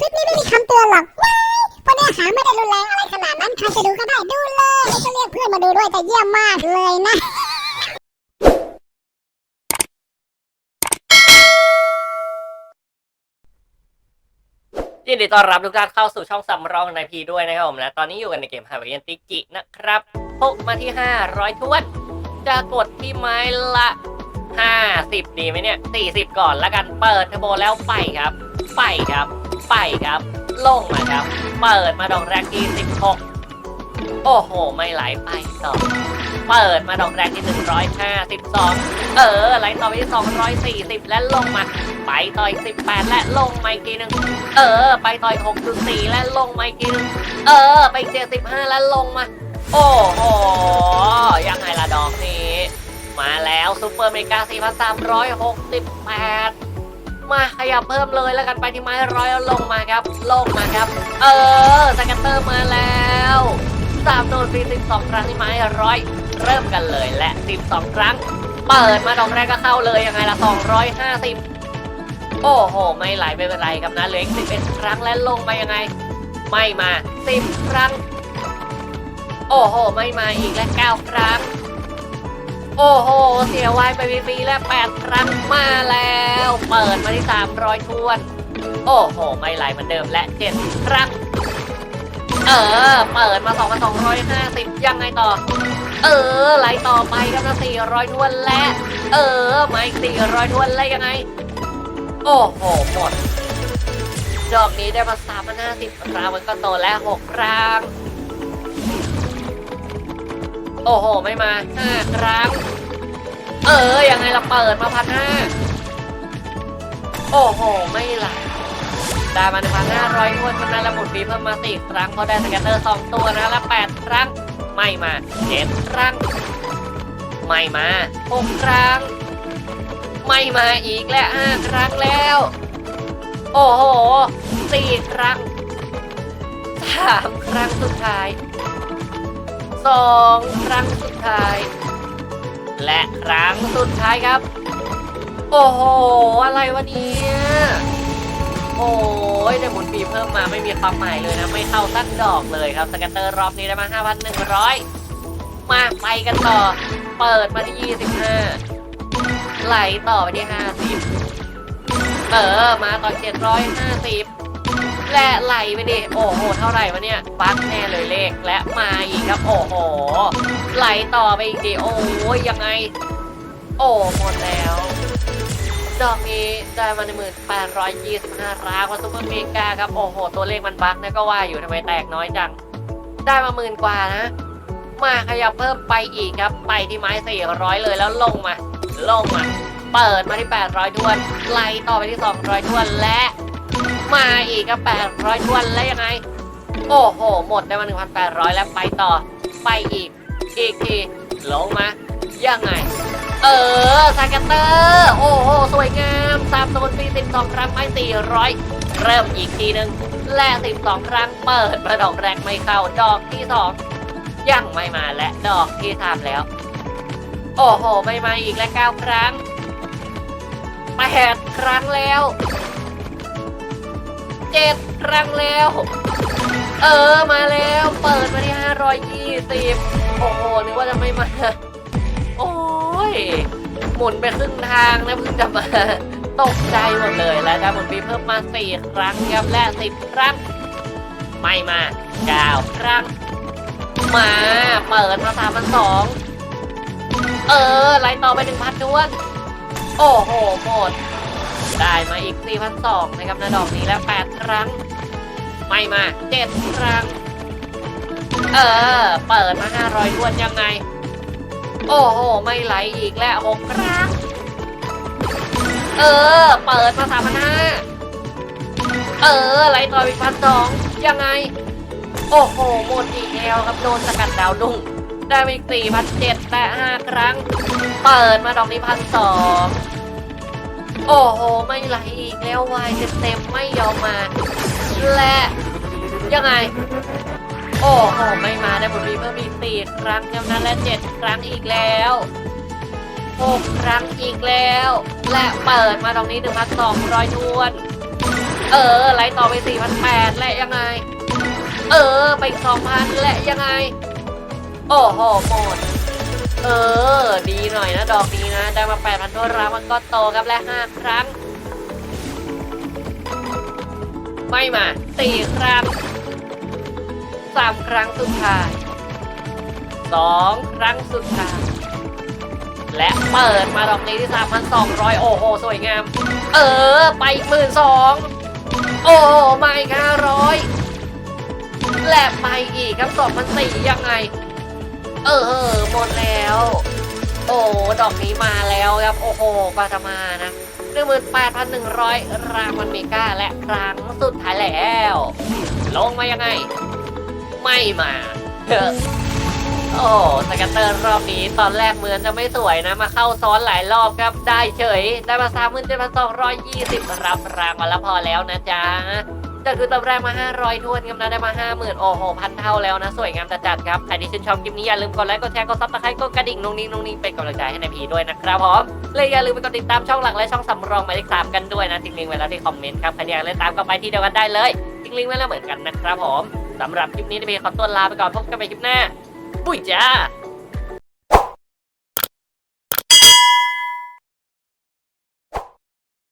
คลิปนี้ไม่มีคำเตือนหรอกว้ายเพราะเนื้อหาไม่ได้รุนแรงอะไรขนาดนั้นใครจะดูก็ได้ดูเลยแล้วก็เรียกเพื่อนมาดูด้วยแต่เยี่ยมมากเลยนะ ยินดีต้อนรับทุกท่านเข้าสู่ช่องสำรองในพีด้วยนะครับผมและตอนนี้อยู่กันในเกมฮา v เ y นติกินะครับพกมาที่ 500ทวน จะกดที่ไม้ละ 50 ดีไหมเนี่ย 40 ก่อนแล้วกันเปิดเทอร์โบแล้วไปครับ ไปครับ ไปครับ ลงมาครับ เปิดมาดอกแรกที่ 16 โอ้โห ไม่ไหลไปต่อ เปิดมาดอกแรกที่ 152 เออ ไหลต่อไปที่ 240 และลงมา ไปต่ออีก18 และลงมาอีกทีหนึ่ง เออ ไปต่อย6.4 และลงมาอีกทีหนึ่ง เออ ไป75 และลงมา โอ้โห ยังไงล่ะดอกนี้ มาแล้วซูเปอร์เมกา 4,368 มาขยับเพิ่มเลยแล้วกันไปที่ไม้ร้อยแล้วลงมาครับ ลงมาครับ เออสกัตเตอร์มาแล้วสามโดนฟรี12ครั้งที่ไม้ร้อยเริ่มกันเลยและ12ครั้ง เปิดมาดอกแรกก็เข้าเลยยังไงล่ะ250โอ้โห ไม่ไหลไม่เป็นไรครับนะเหลืออีก11ครั้งและลงมายังไง ไม่มา10ครั้ง โอ้โห ไม่มาอีกและ9ครั้ง โอ้โห เสียไวไปฟรีๆและ8ครั้งมาแล้ว เปิดมาที่ 300ทวน โอ้โห ไม่ไหลเหมือนเดิมและ7ครั้ง เออ เปิดมา 2,250 ยังไงต่อ เออ ไหลต่อไปครับนะ400ทวนและ เออมาอีก400ทวนและยังไง โอ้โห หมด ดอกนี้ได้มา3,050ครั้งมันก็โตแล้ว6ครั้งโอ้โห ไม่มา5ครั้ง เออ ยังไงเราเปิดมาพันห้าโอ้โห ไม่หลได้มาหนึ่งพันห้าร้อยทวนเท่านั้นแล้วหมุนฟีเพิ่มมาสี่ครั้งเพราะได้สแกนเตอร์สองตัวนะแล้วแปดครั้ง ไม่มาเจ็ดครั้ง ไม่มาหกครั้ง ไม่มาอีกและห้าครั้งแล้ว โอ้โหสี่ครั้งสามครั้งสุดท้ายสองครั้งสุดท้าย และครั้งสุดท้ายครับ โอ้โห อะไรวะเนี่ยโอ้ยได้หมุนปีเพิ่มมาไม่มีความหมายเลยนะ ไม่เข้าสักดอกเลยครับสแกตเตอร์รอบนี้ได้มา 5,100 มาไปกันต่อ เปิดมาที่ 25 ไหลต่อไปที่ 50 เออ มาต่อ 750 และไหลไปดิโอ้โห เท่าไหร่วะเนี่ยบักแน่เลยเลขและมาอีกครับโอ้โห ไหลต่อไปอีกดิโอ้ยยังไง โอ้หมดแล้วดอกนี้ได้มาในหมื่นแปดร้อยยี่สิบห้าล้านกว่าซุปเปอร์เมกาครับโอ้โห ตัวเลขมันบั๊กนะก็ว่าอยู่ทำไมแตกน้อยจัง ได้มาหมื่นกว่านะ มาขยับเพิ่มไปอีกครับ ไปที่ไม้สี่ร้อยเลยแล้วลงมา ลงมา เปิดมาที่800ทวนไล่ต่อไปที่200ทวนและ มาอีกครับ800ทวนแล้วยังไง โอ้โห หมดได้มา1,800แล้วไปต่อ ไปอีก อีกทีลงมา ยังไง เออสกัตเตอร์โอ้โห สวยงามสามโดนปี12ครั้งไม่400เริ่มอีกทีหนึ่งและ12ครั้งเปิดมาดอกแรกไม่เข้าดอกที่2ยังไม่มาและดอกที่สามแล้ว โอ้โห ไม่มาอีกและ9ครั้งแปดครั้งแล้ว เจ็ดครั้งแล้ว เออมาแล้วเปิดมาที่520โอ้โหนึกว่าจะไม่มา โอ้ยหมุนไปครึ่งทางแล้วเพิ่งจะมาตกใจหมดเลยแล้วจะหมุนปีเพิ่มมา4ครั้งครับและ10ครั้ง ไม่มา9ครั้ง มาเปิดมา3 2 0 0เออไล่ต่อไป1,000ด้วน โอ้โหหมด ได้มาอีก 4,200นะครับนะดอกนี้แล้ว8ครั้ง ไม่มา 7 ครั้ง เออ เปิดมา 500ด้วนยังไง โอ้โห ไม่ไหลอีกแล้ว 6 ครั้ง เออ เปิดมา3,500เออ ไหลต่ออีกพันสองยังไง โอ้โห หมดอีกแล้วครับโดนสกัดดาวดุ้งได้มาอีกสี่พันเจ็ดและห้าครั้ง เปิดมาดอกนี้พันสอง โอ้โห ไม่ไหลอีกแล้ววายเต็มๆไม่ยอมมา และยังไง โอ้โห ไม่มาได้ผลดีเพิ่มอีกสี่ครั้งครับนั้นและเจ็ดครั้งอีกแล้วหกครั้งอีกแล้ว และเปิดมาตรงนี้หนึ่งพันสองร้อยทวน เออไล่ต่อไปสี่พันแปดและยังไง เออ ไปสองพันและยังไง โอ้โหหมด เออ ดีหน่อยนะดอกนี้นะ ได้มาแปดพันตัวรามันก็โตครับและห้าครั้ง ไม่มาสี่ครั้งสามครั้งสุดท้ายสองครั้งสุดท้ายและเปิดมาดอกนี้ที่ 3,200 โอ้โห สวยงาม เออ ไปหมื่นสองโอ้โหมาอีก500 และไปอีกครับ2,400ยังไง เออหมดแล้ว โอ้ดอกนี้มาแล้วครับ โอ้โหปาตมานะ18,100รางวัลเมกาและครั้งสุดท้ายแล้ว ลงมายังไง ไม่มาโอ้สกัตเตอร์รอบนี้ตอนแรกเหมือนจะไม่สวยนะ มาเข้าซ้อนหลายรอบครับ ได้เฉย ได้มาสามหมื่นเจ็ดพันสองร้อยยี่สิบรับรางวัลละพอแล้วนะจ๊ะ จากคือตอนแรกมา 500ทวนครับนะได้มา 50,000 โอ้โหพันเท่าแล้วนะ สวยงามจัดๆครับ ใครที่ชื่นชอบคลิปนี้อย่าลืมกดไลค์กดแชร์กดซับสไครต์กดกระดิ่งนุ่งนิ่งนุ่งนิ่งเป็นกำลังใจให้นายพีด้วยนะครับผมเลยอย่าลืมไปกดติดตามช่องหลักและช่องสำรองหมายเลขสามกันด้วยนะทิ้งลิงก์ไว้แล้วที่คอมเมนต์ครับใครอยากเล่นตามก็ไปที่เดียวกันได้เลยทิ้งลิงก์ไว้แล้วเหมือนกันนะครับผมสำหรับคลิปนี้นายพีขอตัวลาไปก่อนพบกันใหม่คลิปหน้าปุ้ยจ้า